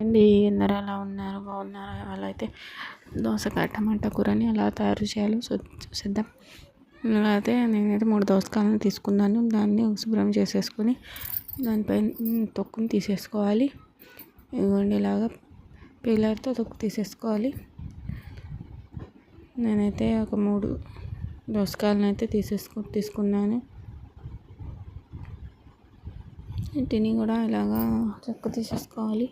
అండి. అందరూ అలా ఉన్నారు? బాగున్నారా? అలా అయితే దోసకాయ టమాటా కూరని ఎలా తయారు చేయాలో చూసేద్దాం. అయితే నేనైతే మూడు దోసకాయలను తీసుకున్నాను. దాన్ని శుభ్రం చేసేసుకొని దానిపైన తొక్కుని తీసేసుకోవాలి. ఇదిగోండి ఇలాగా పీలర్తో తొక్కు తీసేసుకోవాలి. నేనైతే ఒక మూడు దోసకాయలను అయితే తీసేసుకు తీసుకున్నాను. వీటిని కూడా ఇలాగా చెక్క తీసేసుకోవాలి.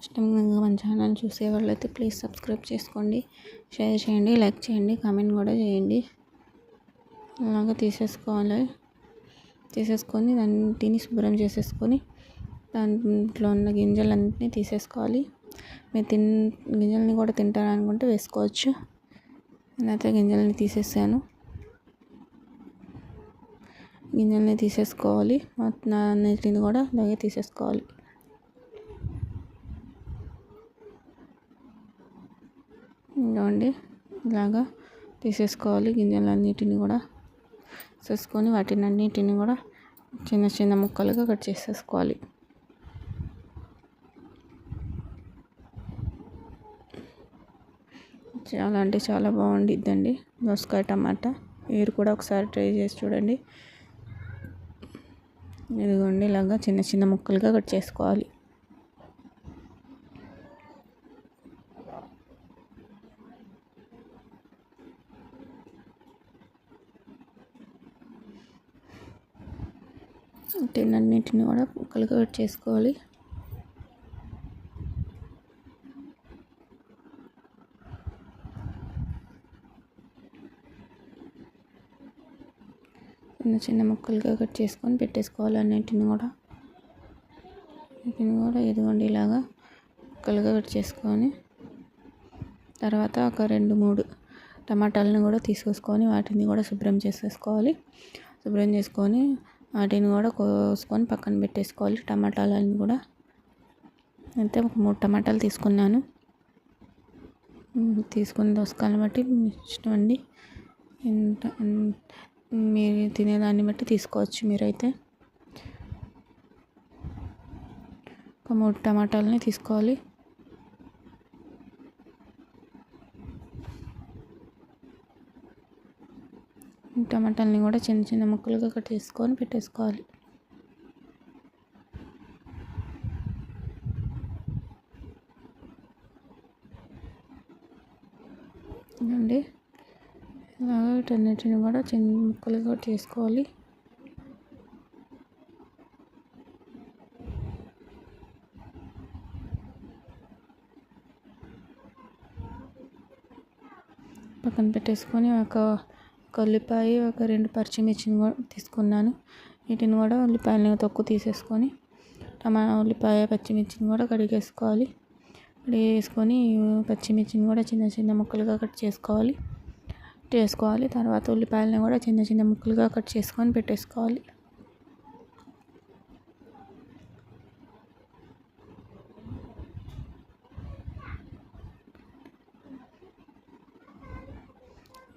ఇష్టంగా మన ఛానల్ చూసే వాళ్ళైతే ప్లీజ్ సబ్స్క్రైబ్ చేసుకోండి షేర్ చేయండి లైక్ చేయండి కామెంట్ కూడా చేయండి. అలాగా తీసేసుకోవాలి. తీసేసుకొని దాన్ని శుభ్రం చేసేసుకొని దాంట్లో ఉన్న గింజలన్నింటినీ తీసేసుకోవాలి. మీరు తిన్ గింజల్ని కూడా తింటారనుకుంటే వేసుకోవచ్చు. నేనైతే గింజల్ని తీసేసాను. గింజల్ని తీసేసుకోవాలి. మొత్తం అన్నిటిని కూడా అలాగే తీసేసుకోవాలి. ఇదిగోండి ఇలాగా తీసేసుకోవాలి. గింజలన్నిటిని కూడా తీసుకొని వాటిని అన్నిటిని కూడా చిన్న చిన్న ముక్కలుగా కట్ చేసేసుకోవాలి. చాలా అంటే చాలా బాగుండిద్దండి. దోసకాయ టమాటా. మీరు కూడా ఒకసారి ట్రై చేసి చూడండి. ఇదిగోండి ఇలాగా చిన్న చిన్న ముక్కలుగా కట్ చేసుకోవాలి. వీటన్నిటిని కూడా ముక్కలుగా కట్ చేసుకోవాలి. చిన్న చిన్న ముక్కలుగా కట్ చేసుకొని పెట్టేసుకోవాలి అన్నింటిని కూడా. వీటిని కూడా ఇదిగోండి ఇలాగా ముక్కలుగా కట్ చేసుకొని తర్వాత ఒక రెండు మూడు టమాటాలను కూడా తీసుకొని వాటిని కూడా శుభ్రం చేసేసుకోవాలి. శుభ్రం చేసుకొని వాటిని కూడా కోసుకొని పక్కన పెట్టేసుకోవాలి. టమాటాలని కూడా. అయితే ఒక మూడు టమాటాలు తీసుకున్నాను. తీసుకున్న దోసకాయలు బట్టి ఇష్టం అండి. ఎంత మీరు తినేదాన్ని బట్టి తీసుకోవచ్చు మీరైతే. ఒక మూడు టమాటాలని తీసుకోవాలి. టమాటాలని కూడా చిన్న చిన్న ముక్కలుగా కట్ చేసుకొని పెట్టేసుకోవాలి. అండి ఇలాగా వీటన్నిటిని కూడా చిన్న ముక్కలుగా కట్ చేసుకోవాలి. పక్కన పెట్టేసుకొని ఒక ఒక ఉల్లిపాయ ఒక రెండు పచ్చిమిర్చిని కూడా తీసుకున్నాను. వీటిని కూడా ఉల్లిపాయలని తొక్కు తీసేసుకొని టమాటా ఉల్లిపాయ పచ్చిమిర్చిని కూడా కడిగేసుకోవాలి. కడిగేసుకొని పచ్చిమిర్చిని కూడా చిన్న చిన్న ముక్కలుగా కట్ చేసుకోవాలి. చేసుకోవాలి. తర్వాత ఉల్లిపాయలను కూడా చిన్న చిన్న ముక్కలుగా కట్ చేసుకొని పెట్టేసుకోవాలి.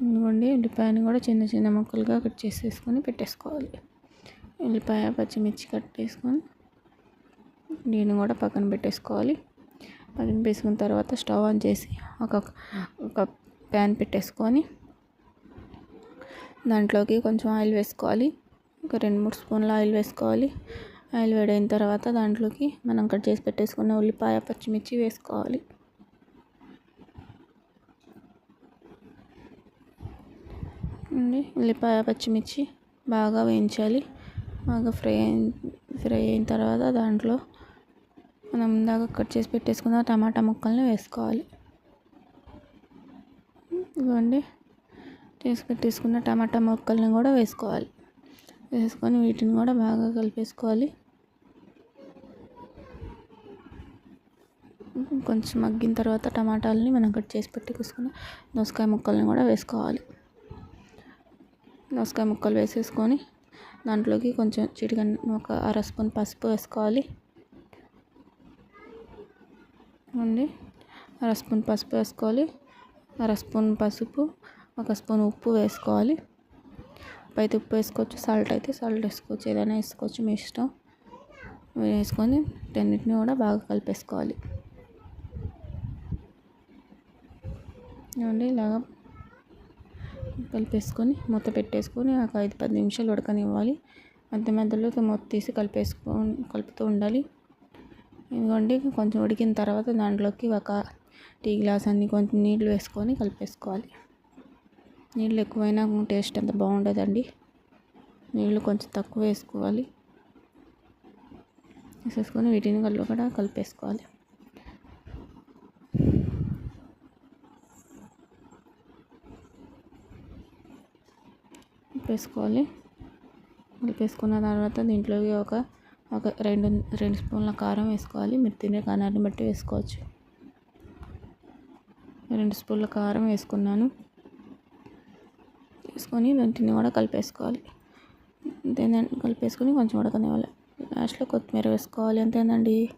ఇదిగోండి ఉల్లిపాయని కూడా చిన్న చిన్న ముక్కలుగా కట్ చేసేసుకొని పెట్టేసుకోవాలి. ఉల్లిపాయ పచ్చిమిర్చి కట్ చేసుకొని దీన్ని కూడా పక్కన పెట్టేసుకోవాలి. పక్కన వేసుకున్న తర్వాత స్టవ్ ఆన్ చేసి ఒక ఒక ప్యాన్ పెట్టేసుకొని దాంట్లోకి కొంచెం ఆయిల్ వేసుకోవాలి. ఒక రెండు మూడు స్పూన్ల ఆయిల్ వేసుకోవాలి. ఆయిల్ వేడైన తర్వాత దాంట్లోకి మనం కట్ చేసి పెట్టేసుకున్న ఉల్లిపాయ పచ్చిమిర్చి వేసుకోవాలి. అండి ఉల్లిపాయ పచ్చిమిర్చి బాగా వేయించాలి. బాగా ఫ్రై ఫ్రై అయిన తర్వాత దాంట్లో మనం ఇందాక కట్ చేసి పెట్టేసుకున్న టమాటా ముక్కల్ని వేసుకోవాలి. ఇవ్వండి. చేసి పెట్టేసుకున్న టమాటా ముక్కల్ని కూడా వేసుకోవాలి. వేసుకొని వీటిని కూడా బాగా కలిపేసుకోవాలి. కొంచెం మగ్గిన తర్వాత టమాటాలని మనం కట్ చేసి పెట్టుకొసుకున్న దోసకాయ ముక్కల్ని కూడా వేసుకోవాలి. దోసకాయ ముక్కలు వేసేసుకొని దాంట్లోకి కొంచెం చిటిక ఒక అర స్పూన్ పసుపు వేసుకోవాలి. అండి అర స్పూన్ పసుపు వేసుకోవాలి. అర స్పూన్ పసుపు ఒక స్పూన్ ఉప్పు వేసుకోవాలి. అయితే ఉప్పు వేసుకోవచ్చు సాల్ట్ అయితే సాల్ట్ వేసుకోవచ్చు ఏదైనా వేసుకోవచ్చు మీ ఇష్టం. వేసుకొని రెండింటిని కూడా బాగా కలిపేసుకోవాలి. ఏమండి ఇలాగా కలిపేసుకొని మూత పెట్టేసుకొని ఒక ఐదు పది నిమిషాలు ఉడకనివ్వాలి. మధ్య మధ్యలో మూత తీసి కలిపేసుకో కలుపుతూ ఉండాలి. ఇదిగోండి కొంచెం ఉడికిన తర్వాత దాంట్లోకి ఒక టీ గ్లాస్ అన్ని కొంచెం నీళ్ళు వేసుకొని కలిపేసుకోవాలి. నీళ్ళు ఎక్కువైనా టేస్ట్ అంత బాగుండదండి. నీళ్ళు కొంచెం తక్కువ వేసుకోవాలి. వేసేసుకొని వీటిని కూడా కలిపేసుకోవాలి. వేసుకోవాలి. కలిపేసుకున్న తర్వాత దీంట్లోకి ఒక ఒక రెండు రెండు స్పూన్ల కారం వేసుకోవాలి. మీరు తినే కారాన్ని బట్టి వేసుకోవచ్చు. రెండు స్పూన్ల కారం వేసుకున్నాను. వేసుకొని దాంటిని కూడా కలిపేసుకోవాలి. అంతేనండి. కలిపేసుకొని కొంచెం ఉడకనివ్వాలి లాస్ట్లో కొత్తిమీర వేసుకోవాలి. అంతేనండి.